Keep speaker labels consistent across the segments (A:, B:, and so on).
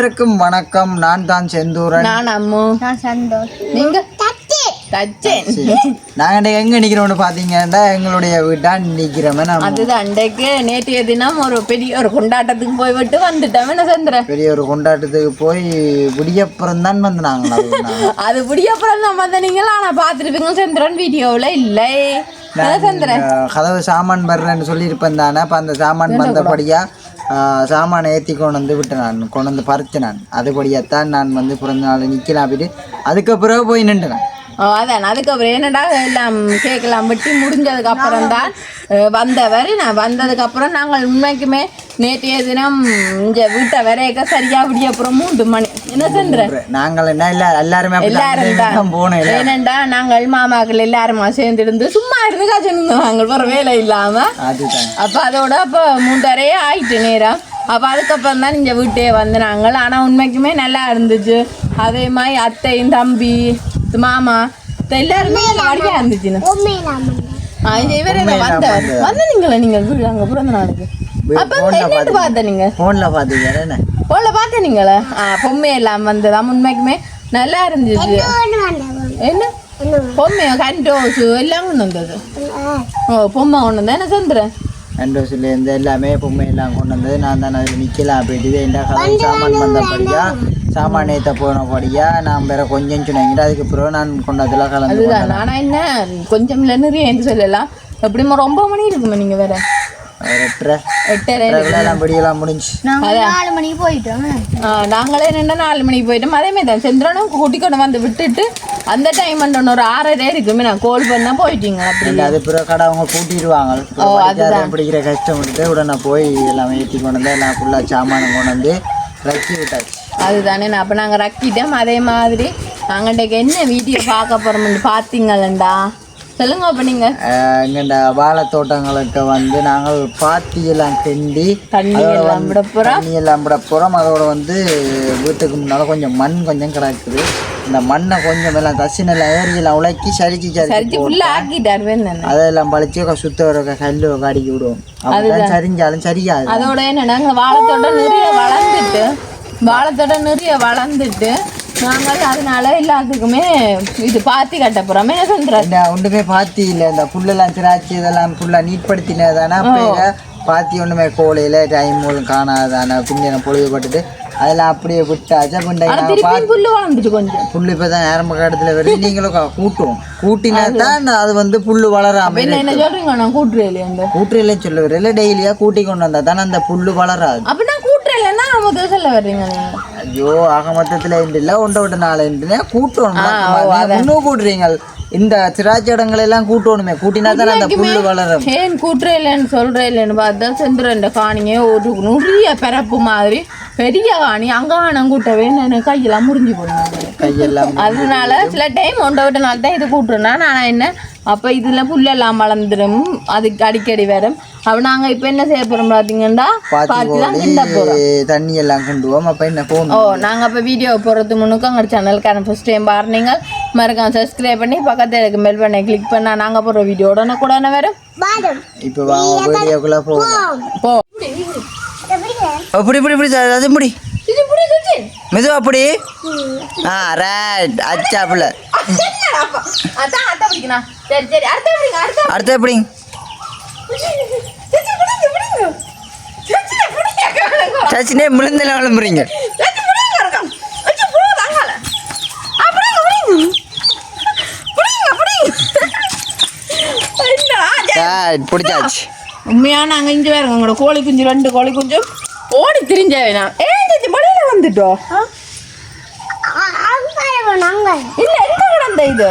A: அனைவருக்கும் வணக்கம். நான் தான் செந்தூரன்.
B: நான் அம்மு.
C: நான் சந்தோஷ்.
B: நீங்க? தச்சேன்
A: எங்க பாத்தீங்கன்னா எங்களுடைய வீட்டா நிக்கிறோமே நம்ம
B: அதுதான் அன்றைக்கு நேற்றைய தினம் ஒரு பெரிய ஒரு கொண்டாட்டத்துக்கு போய் விட்டு வந்துட்டோம். என்ன சந்திர?
A: பெரிய ஒரு கொண்டாட்டத்துக்கு போய் விடியப்புறம் தான் வந்து நாங்கள்
B: அது முடியப்புறம் தான் வந்த நீங்களா ஆனா பாத்துருப்பீங்க சந்திரன் வீடியோவில்? இல்லை.
A: கதவு சாமான் வர்றேன்னு சொல்லியிருப்பேன் தானே. அப்போ அந்த சாமான் வந்தபடியா சாமானை ஏற்றி கொண்டு வந்து விட்டேன் நான். கொண்டு வந்து பறித்தேன் நான். அதுபடியாத்தான் நான் வந்து பிறந்த நாள் நிற்கலாம் அப்படின்ட்டு அதுக்கு பிறகு போய் நின்றுனேன்
B: அதான். அதுக்கப்புறம் என்னடா எல்லாம் கேட்கலாம். வெட்டி முடிஞ்சதுக்கு அப்புறம் தான் வந்தவர். நான் வந்ததுக்கு அப்புறம் நாங்கள் உண்மைக்குமே நேற்றைய தினம் இங்க வீட்டை வரையக்க சரியா விடிய அப்புறம் மூன்று மணி. என்ன சந்திரன்
A: நாங்கள் என்ன இல்லை எல்லாருமே
B: எல்லாரும்
A: தான். போனோம்
B: ஏனண்டா நாங்கள் மாமாக்கள் எல்லாருமா சேர்ந்து இருந்து சும்மா இருந்து காய்ச்சல் நாங்கள் வேற வேலை இல்லாம. அப்போ அதோட அப்போ மூன்றரையே ஆயிட்டு நேரம் அப்போ அதுக்கப்புறம் தான் இங்கே வீட்டே வந்து நாங்கள். ஆனால் உண்மைக்குமே நல்லா இருந்துச்சு. அதே மாதிரி அத்தையும் தம்பி மாமா எல்லாருமே வடிவா இருந்துச்சுன்னு இவர் வந்தார் வந்து நீங்களா நீங்கள் அங்கே பிறந்த நாளுக்கு அப்போ என்னட்டு பார்த்த நீங்கள்
A: ஃபோனில் பார்த்தீங்க
B: போல பார்த்த நீங்களா ஆ பொம்மை எல்லாம் வந்ததாம் உண்மைக்குமே நல்லா இருந்துச்சு என்ன பொம்மை கண்டோசு எல்லாம் கொண்டு வந்தது ஓ பொம்மை கொண்டு வந்தேன் என்ன சந்திரன்
A: இருந்து எல்லாமே பொம்மை எல்லாம் கொண்டு வந்தது நான் தான் அதில் நிற்கலாம் போயிட்டு சாமான் சாமான் ஏற்ற போனபடியா நான் வேற கொஞ்சம் சொன்னீங்க அதுக்கு பிறகு நான் கொண்டு அதில் கலந்து
B: அதுதான். ஆனா என்ன? கொஞ்சம் இல்லை நிறைய என்று சொல்லலாம். எப்படிமா ரொம்ப மணி இருக்குமா நீங்க வேற?
C: நாங்கள் நாலு மணிக்கு போயிட்டோம்.
B: ஆ, நாங்களே என்னென்னா நாலு மணிக்கு போயிட்டோம். அதே மாதிரி தான். சந்திரனும் கூட்டி கொண்டு வந்து விட்டுட்டு அந்த டைம் ஒரு ஆறரை இருக்குமே. நான் கால் பண்ணா போயிட்டீங்க. அப்படி.
A: அது பிறகு கடை அவங்க கூட்டிடுவாங்க. பிடிக்கிற கஷ்டம் விட்டு உடனே போய் எல்லாம் ஏற்றி கொண்டு வந்து எல்லாம் ஃபுல்லாக சாமானம் கொண்டு வந்து ரக்கி விட்டாச்சு.
B: அதுதானே நான். அப்போ நாங்கள் ரக்கிட்டோம் அதே மாதிரி. நாங்கள்கிட்ட என்ன வீடியோ பார்க்க போகிறோம்னு பார்த்தீங்களா சொல்லுங்க அப்போ நீங்கள்
A: இங்கே இந்த வாழை தோட்டங்களுக்கு வந்து நாங்கள் பாத்தி எல்லாம் கிண்டி
B: தண்ணி
A: அதோட
B: எல்லாம்
A: வந்து
B: விட போகிறோம்
A: தண்ணி எல்லாம் விட போகிறோம் அதோட வந்து வீட்டுக்கு முன்னால் கொஞ்சம் மண் கொஞ்சம் கிடக்குது. இந்த மண்ணை கொஞ்சம் எல்லாம் தசினெல்லாம் ஏரியெல்லாம் உலக்கி சரிச்சு சரிச்சு அதெல்லாம் பழிச்சு சுத்த வர கல் அடிக்கி விடுவோம். அப்படிதான் சரிஞ்சாலும் சரியாது.
B: அதோட என்னன்னா வாழைத்தோட்டம் நிறைய வளர்ந்துட்டு வாழைத்தோட்டம் நிறைய வளர்ந்துட்டு நாங்கள் அதனால எல்லாத்துக்குமே இது பாத்தி கட்ட போறோம் என்ன சொல்ற
A: இந்த ஒன்றுமே பாத்தி இல்லை. இந்த புல்லெல்லாம் திராட்சை இதெல்லாம் ஃபுல்லாக நீட் படுத்தினதானே அப்போ பாத்தி ஒன்றுமே கோலையில் டைம் ஒன்றும் காணாதானே பின்ன பொழுதுபட்டுட்டு அதெல்லாம் அப்படியே நான்
B: திருப்பி புல்லு வளர்ந்துட்டு கொஞ்சம்.
A: புல்லு இப்போ தான் ஆரம்ப காலத்தில் வருது நீங்களும் க- கூட்டும் கூட்டினா தான் அது வந்து புல்லு வளராம
B: என்ன சொல்றீங்க நான் கூட்டுறேன் அந்த
A: கூட்டுறையில சொல்ல வரல டெய்லியாக கூட்டி கொண்டு வந்தா தானே அந்த புல்லு வளராது.
B: அப்ப நான் கூட்டுறேன்லன்னா நம்ம வர்றீங்க
A: ஐயோ ஆக மொத்தத்தில் ஒன்றை விட்ட நாள் கூட்டணும் இன்னும் கூட்டுறீங்க. இந்த திராட்சை இடங்கள் எல்லாம் கூட்டணுமே கூட்டினா தானே அந்த புல்லு வளரும்.
B: ஏன் கூட்டுறேன் சொல்றேன் பார்த்தா செந்துரண்ட காணிங்க ஒரு நிறைய பிறப்பு மாதிரி பெரிய காணி அங்க காணம் கூட்டவே கையெல்லாம் முறிஞ்சு போடுங்க
A: கையெல்லாம்
B: அதனால சில டைம் ஒன்றை விட்ட நாள் தான் இது கூட்டுறேன்னா நான் என்ன அப்போ இதில் புல்லெல்லாம் வளர்ந்துடும் அதுக்கு அடிக்கடி வரும். அப்போ நாங்கள் இப்போ என்ன செய்ய போகிறோம் பார்த்தீங்கன்னா பார்த்து தான் கிண்ட போகிறோம்
A: தண்ணி எல்லாம் கொண்டுவோம். அப்போ என்ன
B: ஓ
A: போகணும்
B: நாங்கள் அப்போ வீடியோ போகிறது முன்னுக்கு எங்கள் சேனலுக்கான ஃபஸ்ட் டைம் பாருங்க மறக்காம சப்ஸ்கிரைப் பண்ணி பக்கத்தில் இருக்க பெல் பண்ணி கிளிக் பண்ணால் நாங்கள் போடுற வீடியோ உடனே கூட வரும்?
A: இப்போ வாங்க வீடியோக்குள்ளே போவோம்.
B: போ.
A: அப்படி இப்படி இப்படி அது- முடி. மெதுவா அப்படி ஆ ரைட் அச்சாப்புல
B: அடுத்த பிடிங்க அடுத்த
A: அடுத்து எப்படி
B: சுச்சி, பிடிங்க, பிடிங்க. சுச்சி, பிடிங்க, கேளுங்க.
A: சச்சினே முழுந்தெல்லாம் விளம்புறீங்க. பிடிச்சாச்சு.
B: உண்மையா நாங்க இங்க வேற உங்களோட கோழி குஞ்சு ரெண்டு கோழி குஞ்சும் ஓடி திரிஞ்சவே நான். ஏன் வந்துட்டோம் இல்ல எங்க கிடந்த இது?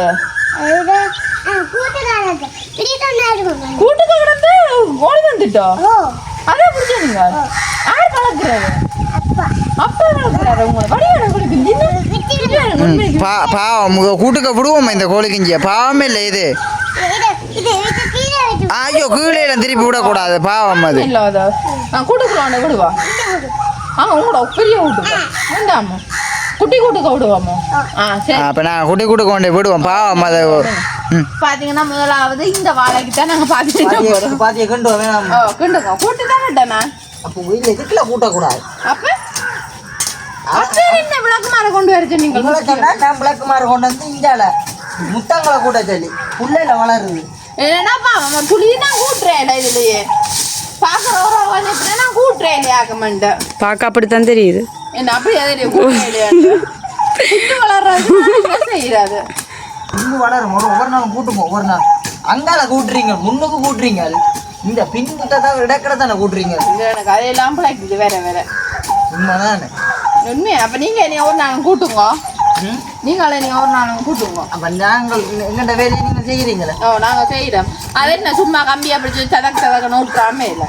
B: கூட்டுக்கு கிடந்து ஓடி வந்துட்டோம் அதை பிடிச்சீங்க யார் வளர்க்குறாரு.
C: அப்பா.
B: வளர்க்குறாரு உங்களை. வடிவான
A: பாவம் கூட்டுக்க விடுவோமா இந்த கோழி கிஞ்சிய? பாவமே இல்லை இது. ஐயோ கீழே திருப்பி விடக்கூடாது பாவம் அது.
B: நான் விடுவா ஆ உங்களோட பெரிய வீட்டுக்கு வேண்டாமா குட்டி கூட்டுக்க விடுவாமோ ஆ சரி
A: அப்போ நான் குட்டி குட்டி கொண்டு விடுவோம் பாவம் அது
B: பாத்தீங்கன்னா முதலாவது இந்த வாழைக்கு தான் நாங்க பாத்துட்டு
A: பாத்திய கண்டு வேணாம்
B: கிண்டுங்க கூட்டு தான் விட்டேனா
A: அப்போ வீட்டில் இதுக்குள்ள கூட்டக்கூடாது
B: அப்ப அப்ப என்ன விளக்கு மாற கொண்டு வர சொன்னீங்க
A: கண்டா நான் கொண்டு வந்து இந்தியால முட்டங்களை கூட்ட சொல்லி புள்ளையில வளருது
B: என்னப்பா அவன் புளி நான் கூட்டுறேன் இதுலயே
D: பார்க்க அப்படித்தான் தெரியுது.
B: என்ன அப்படி எதிரி கூட்டுறேன் இல்லையாண்டு புல்லு வளர்றது என்ன செய்யறாது?
A: இன்னும் வளரும் ஒரு ஒவ்வொரு நாளும் கூட்டுமோ ஒவ்வொரு நாள். அங்கால கூட்டுறீங்க முன்னுக்கு கூட்டுறீங்க. இந்த பின்கிட்ட தான் இடக்கிட தானே கூட்டுறீங்க
B: எனக்கு அதையெல்லாம் பிழைக்குது வேற வேற.
A: உண்மைதானே?
B: உண்மையா? அப்ப நீங்க நீ ஒரு நாளும் கூட்டுங்க. நீங்க நீ ஒரு நாளும் கூட்டுங்க
A: அப்போ நாங்கள் எங்கள்கிட்ட வேலையை நீங்கள் செய்கிறீங்களே
B: ஓ நாங்க செய்யறோம் அது என்ன சும்மா கம்பியா பிடிச்சி சதக்கு சதக்கு நோட்டுறாமே இல்லை.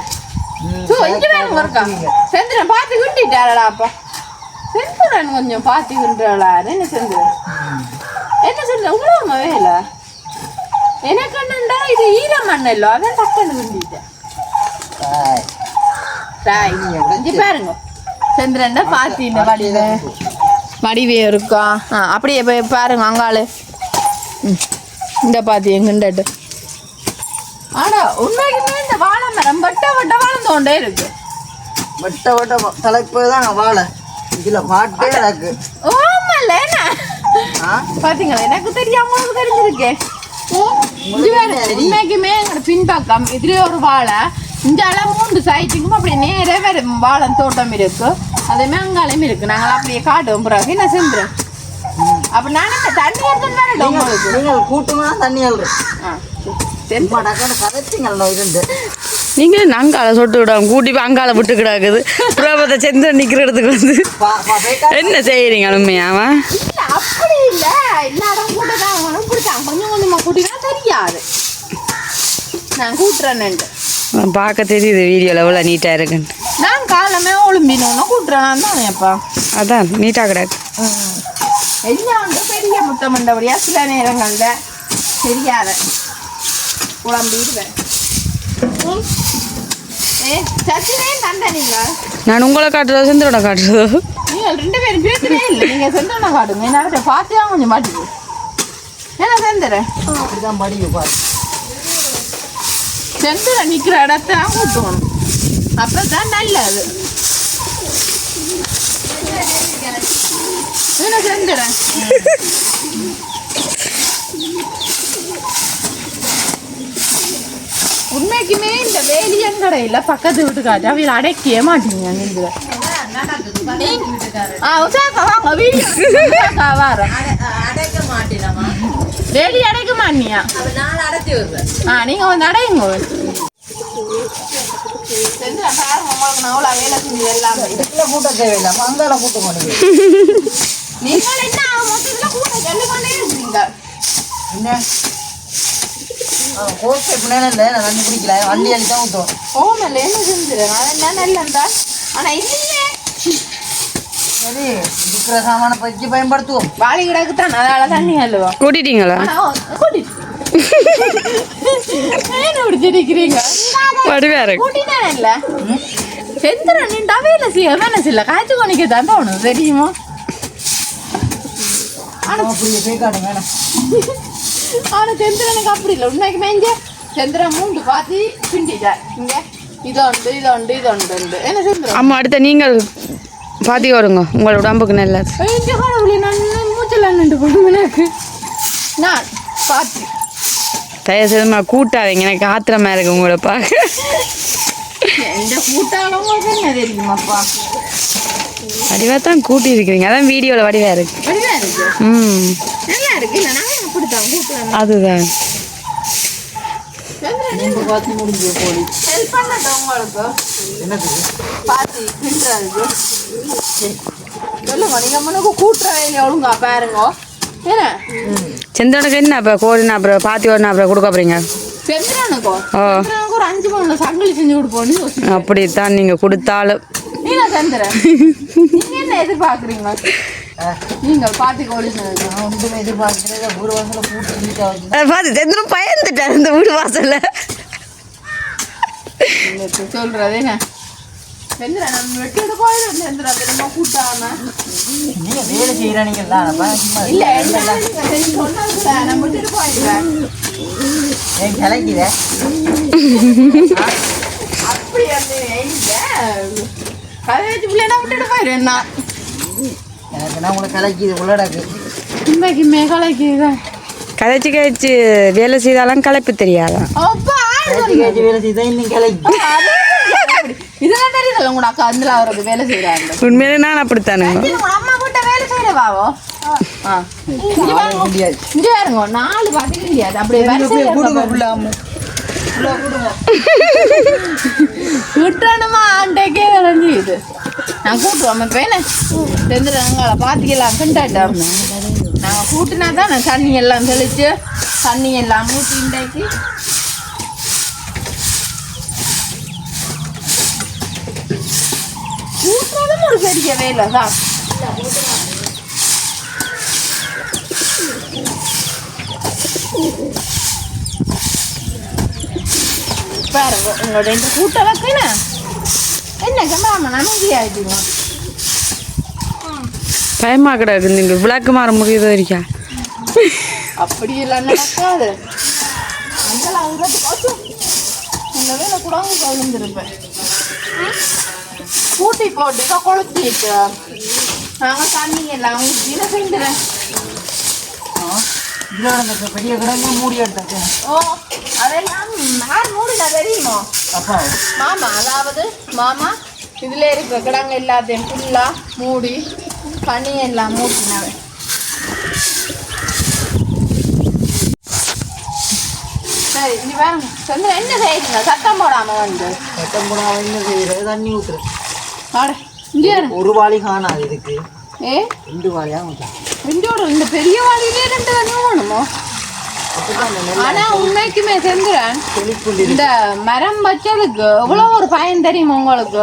B: சோ இங்க வேணும் இருக்கா செந்திரன் பார்த்து கிண்டிட்டாரடா அப்பா. செந்திரன் கொஞ்சம் பார்த்து கிண்டுறா என்ன செந்திரன்? என்ன செந்திரன்? உங்களோட வேலை? எனக்கு என்னண்டா இது? ஈர மண் இல்லோ. அதான் டக்குன்னு கிண்டிட்டேன். பாருங்க. செந்திரன் பார்த்து இந்த வடிவே வடிவே இருக்கா? ஆ அப்படியே போய் பாருங்க அங்காளு ம் இந்த பாத்தி எங்கிண்டட்டு ஆனா உண்மைக்குமே இந்த வாழை மரம் வட்ட வட்ட வளர்ந்தோண்டே இருக்கு.
A: வட்ட வட்ட தலைப்பு தான் வாழை. இதில் பாட்டே எனக்கு
B: ஓமல்ல என்ன?
A: ஆ?
B: பாத்தீங்களா எனக்கு தெரியாம உங்களுக்கு தெரிஞ்சிருக்கேன் உண்மைக்குமே எங்களோட பின்பக்கம் இதுலயே ஒரு வாழை. இஞ்சால மூன்று சைட்டுக்கும் அப்படியே நேரே வேற வாழை தோட்டம் இருக்கு. அதே மாதிரி அங்காலையும் இருக்கு நாங்கள் அப்படியே காட்டுவோம். பிறகு என்ன செஞ்சுறோம் அப்ப நான் இந்த தண்ணி எடுத்து வேற உங்களுக்கு.
A: நீங்கள் கூட்டுமா தண்ணி டக்குன்னு கதைச்சிங்களோ இருந்து.
D: நீங்கள் அங்கால சொட்டு விடாம கூட்டி போய் அங்கால விட்டு கிடக்குது. புறாபத்தை செந்து நிற்கிற இடத்துக்கு வந்து. என்ன செய்கிறீங்க உண்மையாவா
B: இல்ல அப்படி இல்ல. எல்லாரும் கூட தான் பிடிச்சாங்க கொஞ்சம் கொஞ்சமா கூட்டினா தெரியாது. நான் கூட்டுறேன்னுட்டு
D: பார்க்க தெரியுது வீடியோவில் எவ்வளோ நீட்டாக இருக்குன்ட்டு
B: நான் காலமே ஒளிம்பினோன்னு கூட்டுறேன். தானே அப்பா
D: அதான் நீட்டாக கிடக்கு.
B: எல்லாம் வந்து பெரிய முத்தம் மண்டபடியா சில நேரங்கள்ல தெரியாத. குழம்பிடுவேன். ஏ சச்சினே நீங்க.
D: நான் உங்களை காட்டுறதோ செந்தரோட காட்டுறதோ?
B: நீங்கள் ரெண்டு பேரும் பேசவே இல்லை. நீங்க செந்தனை காட்டுங்க. என்ன பார்த்து தான் கொஞ்சம் மாட்டுது என்ன செந்துறேன்
A: அப்படிதான் படிக்க பாரு.
B: செந்துல நிக்கிற இடத்த ஊட்டணும் அப்பதான் நல்லது. செந்துறேன் உண்மைக்குமே இந்த வேலியங்கடையில பக்கத்து வீட்டுக்காட்டு அவையில் அடைக்கவே மாட்டீங்க நீங்க வேலி அடைக்க மாட்டியா? நீங்க வந்து அடையுங்க.
A: கூட்ட தேவையில்லாம அங்கால கூட்ட மாட்டேங்குது
B: என்ன மொத்தத்துல
A: என்ன எப்படின்னா இல்லை நான் தண்ணி குடிக்கல அள்ளி தான் ஊற்றுவோம்
B: என்ன செஞ்சிருங்க அதெல்லாம் இல்லையே
A: சரி இருக்கிற சாமான பற்றி பயன்படுத்துவோம்
B: வாளி கிடக்கு தான் தண்ணி
D: கூட்டிட்டீங்களா
B: கூட்டிட்டு. ஏன் இப்படி சிரிக்கிறீங்க?
D: வடிவாக இருக்கு
B: கூட்டிட்டானே இல்ல செந்திரன் நின்றா வேலை செய்ய வேலை செய்யல காய்ச்சி கொனிக்க தான் தோணும் தெரியுமா?
A: அப்படியே பேக்காடுங்க வேணாம்
B: ஆனா செந்திரனுக்கு அப்படி இல்லை. உண்மைக்குமே இங்க செந்திரன் மூண்டு பார்த்து பிண்டிட்டார் இங்க. இதொண்டு இதொண்டு இதொண்டு என்ன செந்திரன்
D: அம்மா அடுத்த நீங்கள் பாத்தி வருங்க. உங்களோட உடம்புக்கு நல்லது.
B: எனக்கு. நான் பார்த்து
D: தயவு செய்துமா கூட்டாதீங்க. எனக்கு ஆத்திரமா இருக்கு உங்களை பார்க்க. வடிவாக தான் கூட்டி இருக்கிறீங்க அதான் வீடியோவில்
B: வடிவா இருக்கு.
D: ம். அதுதான்.
B: கூட்டுற வேலையை ஒழுங்கா பாருங்க.
D: செந்தனுக்கு என்ன இப்போ கோழினா அப்புறம் பாத்தி ஓடினா அப்புறம் கொடுக்க போறீங்க? அப்படித்தான் கொடுத்தாலும்.
B: நீங்க என்ன எதிர்பார்க்குறீங்க? நீங்கள்
D: செந்தனும் பயந்துட்டார் இந்த வீடு வாசல்ல.
B: சொல்றது
A: வேலை செய்யறானீங்களா
B: இல்ல அப்படி கதை வச்சு பிள்ளைனா விட்டுட்டு போயிடுவேன் நான்
A: எனக்கு நான் உங்களை கலக்கிது உள்ளடக்கு
B: இன்னைக்கு மேகாலைக்கு
D: கதைச்சு கதைச்சு வேலை செய்தாலும் களைப்பு தெரியாதான்
B: அப்பா
A: கலக்கி கழிச்சு வேலை செய்தா இன்னும் கிளக்கி
B: இதெல்லாம் தெரியுதுல்ல உங்களோட அக்கா அதுல அவரது வேலை செய்யறாங்க
D: உண்மையிலே நான் அப்படித்தானுங்க
B: அம்மா கிட்ட வேலை செய்யறவாவோ இங்க பாருங்க. நாலு முடியாது அப்படியே வேலை விட்டுறணுமா நான் கூட்டுவோம் பேன செஞ்சுருங்களா பார்த்துக்கலாம் நாங்கள் கூட்டினா தான் நான் தண்ணி எல்லாம் தெளித்து தண்ணி எல்லாம் ஊற்றி இன்றைக்கு கூட்டுறதும் ஒரு பெரிய வேலை தான். பாருங்க உங்களோட இந்த கூட்ட வைக்கண என்ன கம்மாம நமக்கு ஆயிடுங்க
D: பயமா கிடக்கு நீங்க விளக்கு மாற முடியுது இருக்கா
B: அப்படி எல்லாம் நடக்காது. அந்த அவங்க இந்த வேலை கூட கவிழ்ந்துருப்பேன் கூட்டி போட்டு கொளுத்திட்டு நாங்கள் தண்ணி எல்லாம் ஊற்றி செஞ்சுறேன்
A: பெரிய கிடங்கு மூடி எடுத்தாச்சு
B: ஓ அதெல்லாம் யார் மூடினா தெரியுமோ?
A: அப்பா.
B: மாமா அதாவது மாமா இதுல இருக்க கிடங்கு எல்லாத்தையும் ஃபுல்லா மூடி பனி எல்லாம் மூட்டினவன் சரி பாருங்க சந்திரன் என்ன செய்யுங்க சத்தம் போடாம வந்து.
A: சட்டம் போட என்ன செய்யறது? தண்ணி
B: பாருங்க.
A: ஒரு வாளி காணாது இதுக்கு.
B: ஏ?
A: ரெண்டு வாளியா
B: ரெண்டோட இந்த பெரிய வாளியிலே ரெண்டு தண்ணி வேணுமோ? ஆனா உண்மைக்குமே செந்திரன் இந்த மரம் வச்சதுக்கு எவ்வளவு ஒரு பயன் தெரியுமா உங்களுக்கு?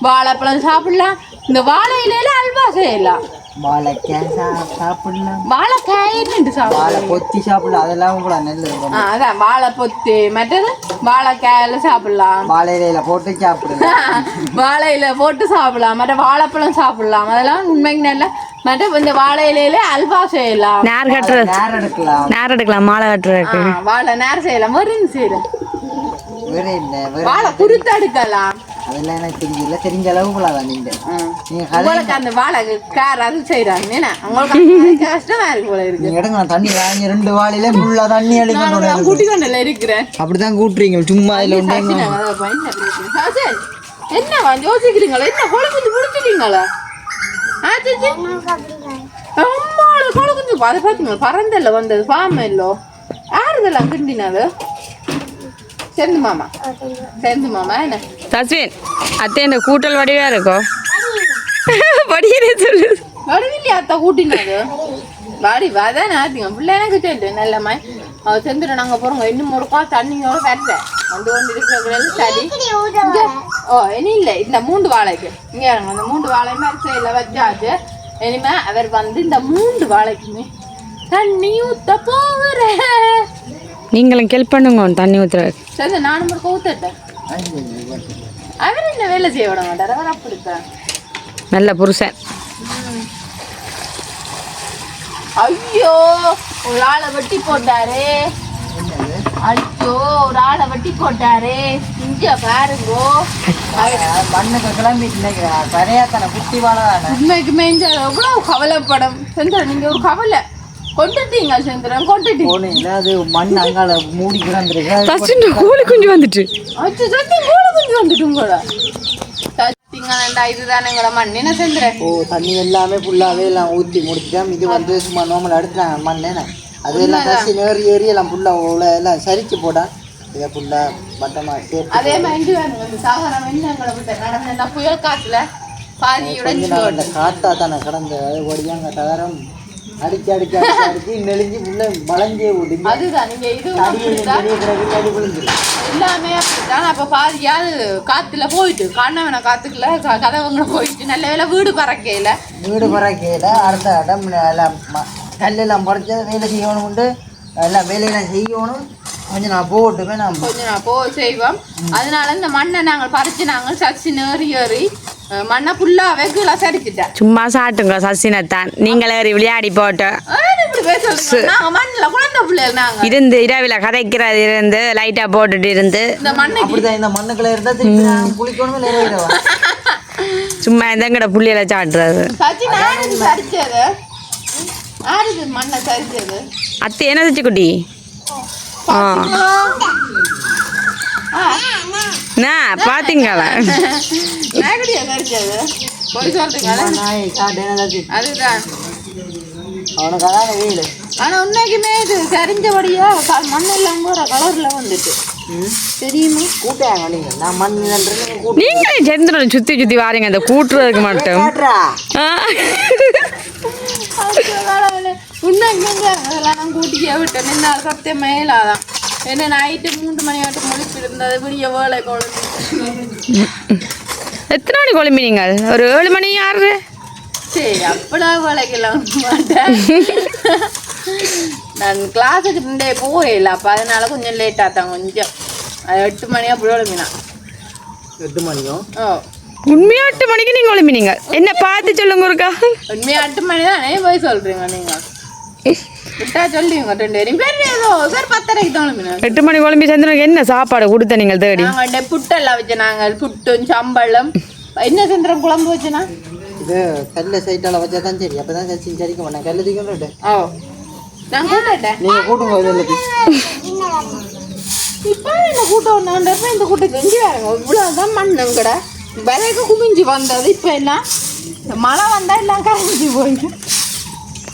B: வாழைப்பழம் சாப்பிடலாம். இந்த வாழை இலையில அல்வா செய்யலாம்.
A: வாழைக்காய் சா- சாப்பிடலாம்.
B: வாழைக்காய் நின்று சாப்பிடலாம்?
A: வாழை பொத்தி சாப்பிடலாம். அதெல்லாம் கூட
B: அதான் வாழை பொத்து மற்றது வாழைக்காயில சாப்பிடலாம்.
A: வாழை இலையில போட்டு சாப்பிடலாம்
B: வாழையில போட்டு சாப்பிடலாம். மற்ற வாழைப்பழம் சாப்பிடலாம். அதெல்லாம் உண்மைக்கு நல்ல மற்ற இந்த வாழை இலையில அல்வா செய்யலாம்.
D: நேர் கட்டுறது
A: நேரம் எடுக்கலாம்.
D: நேர் எடுக்கலாம் மாலை கட்டுறதுக்கு.
B: ஆ, வாழை நேரம் செய்யலாம். மருந்து செய்யலாம் வாழை குருத்து எடுக்கலாம்.
A: அதெல்லாம் எனக்கு தெரியல தெரிஞ்ச அளவுக்குள்ள தான் நீங்க
B: உங்களுக்கு அந்த வாழை கார் அது செய்யறாங்க என்ன? உங்களுக்கு கஷ்டமா இருக்கு போல இருக்கு.
A: எடுங்க நான் தண்ணி வாங்கி ரெண்டு வாளியில ஃபுல்லா தண்ணி அடிக்கணும்
B: நான் கூட்டி கொண்டு இருக்கிறேன்.
A: அப்படிதான் கூட்டுறீங்க. சும்மா
B: பா, என்ன யோசிக்கிறீங்களா? என்ன குஞ்சு முடிச்சிட்டீங்களா ஆ சச்சி அம்மாடு கொலை குஞ்சு. அதை பார்த்தீங்களா பறந்தல்ல வந்தது. பாம இல்லோ. யாருதெல்லாம் கிண்டினது? செந்து மாமா. செந்து மாமா என்ன?
D: தஸ்வின் அத்தை இந்த கூட்டல் வடிவா இருக்கும் படிக்கிறே சொல்லு.
B: வடிவில்லி அத்தா கூட்டினது? வாடி வாதான் ஆத்திங்க. பிள்ளை எனக்கு சொல்லு நல்லம்மா அவ செந்துட்டு நாங்கள் போகிறோங்க இன்னும் முறுக்கா தண்ணியோட வரல. வந்து கொண்டு இருக்கிற சரி இங்க, ஓ இனி இல்லை. இந்த மூன்று வாழைக்கு. இங்கே இருங்க இந்த மூன்று வாழையுமே அரிசியில் வச்சாச்சு. இனிமே அவர் வந்து இந்த மூன்று வாழைக்குமே தண்ணி ஊத்த போகிறேன்
D: நீங்களும் ஹெல்ப் பண்ணுங்க தண்ணி ஊத்துறதுக்கு.
B: சரி நானும் முறுக்க ஊத்தட்டேன் அவர் என்ன வேலை செய்ய விட மாட்டார் அவர் அப்படித்தான்
D: நல்ல புருஷன்.
B: ஐயோ ஒரு ஆளை வெட்டி போட்டாரு. ஐயோ ஒரு ஆளை வெட்டி போட்டாரு. இங்க பாருங்கோ.
A: மண்ணுக்கு கிளம்பிட்டு நினைக்கிறேன். சரியா தானே குட்டி வாழை தானே?
B: உண்மைக்கு மேஞ்ச எவ்வளவு கவலைப்படம். செந்திரன் நீங்க ஒரு கவலை? கொண்டுட்டீங்க செந்திரன் கொண்டுட்டீங்க
A: போனீங்களா அது மண் அங்கால மூடி கிடந்துருக்கு.
D: தஸ்வின் கோழி குஞ்சு வந்துட்டு.
B: அச்சு சத்தி மூளை கொஞ்சம் வந்துட்டு உங்களோட.
A: ஓ தண்ணி எல்லாமே ஃபுல்லாவே எல்லாம் ஊற்றி முடிச்சிட்டோம் இது வந்து சும்மா நார்மல் எடுத்துட்டாங்க மண் என்ன அது எல்லாம் கசி ஏறி ஏறி எல்லாம் ஃபுல்லாக உள்ள எல்லாம் சரிச்சு போட்டா இதை ஃபுல்லாக பட்டமாக சேர்த்து
B: அதே மாதிரி சாகரம் புயல் காத்துல பாதி
A: கொஞ்ச
B: உடைஞ்சு
A: நாள் அந்த காத்தா தானே கடந்த அது ஒடியாங்க தகரம். அடிச்சு அடிச்சு அடிச்சு அடிச்சு நெளிஞ்சு உள்ள வளைஞ்சே விடுங்க
B: அதுதான் நீங்க இது
A: அடி
B: அப்படிதான். எல்லாமே அப்படித்தான் அப்ப பாதியாவது காத்துல போயிட்டு கண்ணவன காத்துக்குள்ள கதவுங்களை போயிட்டு நல்ல வேலை வீடு பறக்கையில.
A: வீடு பறக்கையில் அடுத்த இடம் எல்லாம் கல்லெல்லாம் பறிச்சு வேலை செய்யணும் உண்டு. எல்லாம் வேலையெல்லாம் செய்யணும். கொஞ்சம் நான் போட்டுமே நான்
B: கொஞ்சம் நான் போ செய்வோம். அதனால இந்த மண்ணை நாங்கள் பறிச்சு நாங்கள் சச்சி நேறி ஏறி மண்ணை ஃபுல்லாக வெகுல சரிச்சிட்டேன்
D: சும்மா சாட்டுங்க சசினத்தான் நீங்களே விளையாடி போட்டு இருந்து இரவில் கதைக்கிறது இருந்து லைட்டாக போட்டுட்டு இருந்து
A: அப்படிதான் இந்த
D: சும்மா எந்தங்கட புள்ளியில சாட்டுறது அத்தை என்ன தச்சு குட்டி ஆ
A: ஏதாச்சு
B: அதுதான்.
A: அவனுக்கு அதான வீடு.
B: ஆனா உண்மைக்குமே இது சரிஞ்சபடியா மண்ணெல்லாம் கூட கலர்ல வந்துட்டு. தெரியுமா?
A: கூட்டாங்க நான் மண்
D: நீங்களே சந்திரனை சுற்றி சுற்றி வாரீங்க அந்த கூட்டுறதுக்கு மட்டும்.
B: உண்மைக்குமே அதெல்லாம் நான் கூட்டிக்கே விட்டேன். நின்ன சத்தியம் மேலாதான். என்ன நைட்டு மூன்று மணி ஆட்டு முடிச்சு இருந்தது விடிய வேலை குழந்தை
D: எத்தனை மணி குழம்பி நீங்கள் ஒரு ஏழு மணி ஆறு
B: சரி அப்படா வேலைக்கெல்லாம் மாட்டேன் நான் கிளாஸுக்கு இருந்தே போகல அப்போ அதனால கொஞ்சம் லேட்டாக தான் கொஞ்சம் அது எட்டு மணியா அப்படி விளம்பினா
A: எட்டு மணியும்
B: ஓ
D: உண்மையா எட்டு மணிக்கு நீங்கள் குழம்பினீங்க என்ன பார்த்து சொல்லுங்க ஒருக்கா
B: உண்மையா எட்டு மணி தானே போய் சொல்றீங்க நீங்க
D: எட்டு மணி குழம்பி சந்திரனுக்கு என்ன சாப்பாடு கொடுத்த நீங்கள் தேடி?
B: நாங்கள் புட்டெல்லாம் வச்சு நாங்கள் புட்டும் சம்பளம் என்ன செஞ்சோம் குழம்பு வச்சுனா?
A: இது கல்ல சைட்டால வச்சா தான் சரி. அப்பதான் சச்சி சரிக்க மாட்டேன் கல்ல தூக்கி
B: ஓ நான் கூட்டட்டேன்
A: நீங்க கூட்டுங்க
B: இப்போ என்ன கூட்டம் ஒன்றாண்டப்ப இந்த கூட்டம் செஞ்சு வேறங்க இவ்வளோதான் மண்ணும் கூட. விலைக்கு குமிஞ்சு வந்தது இப்போ எல்லாம் இந்த மழை வந்தால் எல்லாம் கரைஞ்சி போயிடும்.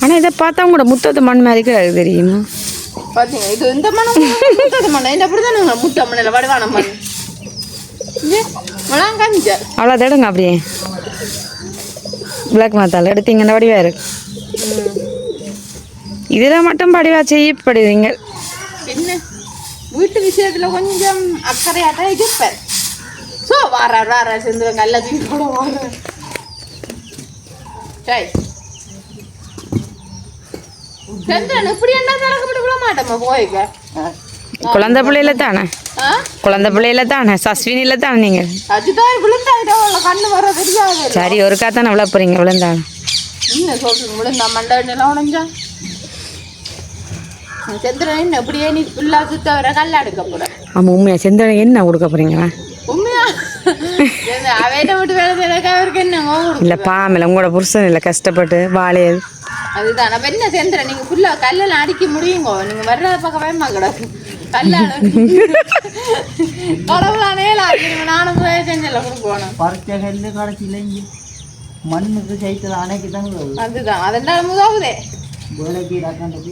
D: ஆனால் இதை பார்த்தா கூட முத்தத்து மண் மாதிரி கிடக்கு தெரியுமா?
B: பார்த்தீங்க இது இந்த மணம் முட்டது மண்ணை? இந்த அப்படி தானே முட்டை மண்ணில் வடுவான மண்?
D: அவ்வளோ தேடுங்க அப்படியே. பிளாக் மாத்தால் எடுத்தீங்கன்னா வடிவா இருக்கு. இதில் மட்டும் படிவா செய்யப்படுவீங்க.
B: என்ன? வீட்டு விஷயத்தில் கொஞ்சம் அக்கறையாட்டம் இருப்பேன். ஸோ வாரார் வாரார் செந்துருங்க எல்லாத்தையும் கூட செந்திரன் இப்படி என்ன நடக்கப்பட்டு விட மாட்டோமா போய்க்க.
D: குழந்தை பிள்ளையில தானே? குழந்தை பிள்ளையில தானே? சஸ்வினில தானே
B: தெரியாது.
D: சரி ஒருக்கா தானே விழ
B: என்ன சொல்றீங்க விழுந்தா மண்டலாம் உடஞ்சா? செந்திரன் என்ன இப்படியே நீ ஃபுல்லா சுத்த வர கல்ல எடுக்க போற.
D: ஆமாம் உண்மையா செந்தனை என்ன கொடுக்க போகிறீங்களா இல்லை பாமில்ல உங்களோட புருஷன் இல்லை கஷ்டப்பட்டு வாழையது.
B: அதுதான் அப்ப என்ன செந்திரன் நீங்க ஃபுல்லா கல்லெல்லாம் அடிக்க முடியுங்க? நீங்க வர்றத பக்கம் பயமா கிடக்கு கடவுளானே நானும் போய் செஞ்சல கொடுக்கணும்
A: பறிச்ச கல்லு கடைசியில் இங்கே மண்ணுக்கு சைத்தில் அணைக்கு தான்
B: அதுதான் அதனால முதவுதே.
A: வேலைக்கு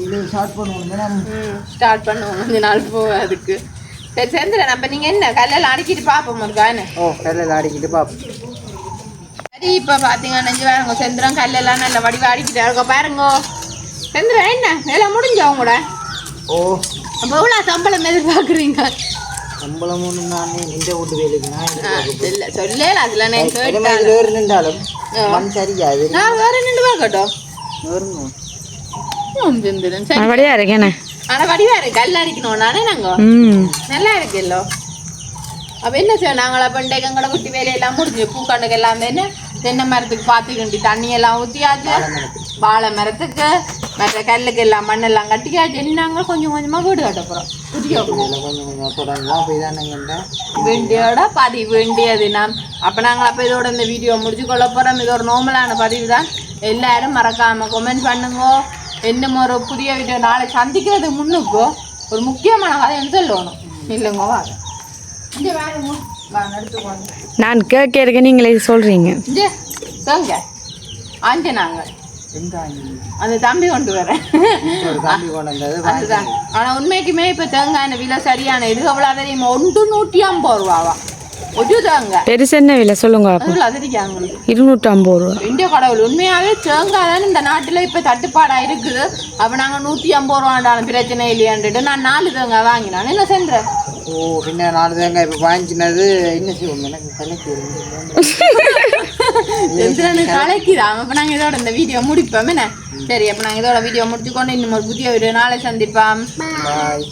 A: இது ஷார்ட் பண்ணுவோம் நம்ம
B: ஸ்டார்ட் பண்ணுவோம் கொஞ்ச நாள் போக அதுக்கு. சரி செந்திரன் அப்ப நீங்க என்ன கல்லெல்லாம் அடிக்கிட்டு பாப்போம் இருக்கா என்ன
A: ஓ கல்லில் அடிக்கிட்டு பார்ப்போம்
B: சரி இப்ப பாத்தீங்கன்னா நெஞ்சு பாருங்க செந்திரன் கல்லெல்லாம் நல்ல வடிவா அடிக்கிட்டு இருக்க பாருங்க. செந்திரன் என்ன? எல்லாம் முடிஞ்சா உங்களோட
A: ஓ.
B: அப்ப எவ்வளவு சம்பளம் எதிர்பார்க்குறீங்க?
A: சம்பளம் ஒன்று நான் நின்ற வீட்டு வேலைக்கு நான்
B: இல்ல சொல்லல அதுல நான் கேட்டேன்
A: வேறு நின்றாலும் மண் சரியாது.
B: நான் வேற நின்று பார்க்கட்டும். ம், செந்திரன் சரி.
D: மறுபடியா இருக்கேனே
B: ஆனா வடிவா இருக்கு கல் அடிக்கணும் நானே நாங்க நல்லா இருக்குல்லோ. அப்ப என்ன செய்வோம் நாங்களா பண்டைய எங்கட குட்டி வேலையெல்லாம் முடிஞ்சு பூக்கண்டுக்கு எல்லாம் என்ன தென்னை மரத்துக்கு பாத்திக்கிண்டி தண்ணி எல்லாம் ஊற்றியாச்சு வாழை மரத்துக்கு. மற்ற கல்லுக்கு எல்லாம் மண்ணெல்லாம் கட்டியாச்சு. நாங்கள் கொஞ்சம் கொஞ்சமா வீடு கட்ட
A: தானேங்கண்டா
B: வேண்டியோட பதிவு வேண்டியது நாம் அப்போ நாங்கள் அப்போ இதோட இந்த வீடியோ முடிச்சு கொள்ள போகிறோம் இது ஒரு நார்மலான பதிவு தான். எல்லாரும் மறக்காம கமெண்ட் பண்ணுங்க. இன்னும் ஒரு புதிய வீடியோ நாளை சந்திக்கிறதுக்கு முன்னுக்கோ ஒரு முக்கியமான கதைன்னு சொல்லணும். இல்லைங்க வாங்க
D: நான் கேட்க இருக்க நீங்களே சொல்கிறீங்க
B: இங்கே சொல்லுங்க ஆஞ்சு நாங்கள். அந்த தம்பி கொண்டு வரேன் ஆனால் உண்மைக்குமே இப்போ தேங்காய் விலை சரியான இது எவ்வளோ தெரியுமா? ஒன்று நூற்றி ஐம்பது ரூபாவா.
D: பெருசு என்ன விலை சொல்லுங்க இருநூற்றி ஐம்பது ரூபா.
B: இந்திய கடவுள்? உண்மையாவே தேங்காய் தான் இந்த நாட்டுல இப்ப தட்டுப்பாடா இருக்குது. அப்ப நாங்க நூத்தி ஐம்பது ரூபாண்டாலும் பிரச்சனை இல்லையான்ட்டு நான் நாலு தேங்காய் வாங்கினான். என்ன சென்றேன்
A: ஓ பின்ன நாலு தேங்காய் இப்போ வாங்கினது என்ன செய்வோம்? எனக்கு
B: கலைக்குதான் அப்ப நாங்க இதோட இந்த வீடியோ முடிப்போம். என்ன? சரி அப்ப நாங்க இதோட வீடியோ முடிச்சுக்கொண்டு இன்னும் ஒரு புதிய வீடியோ நாளை சந்திப்போம்.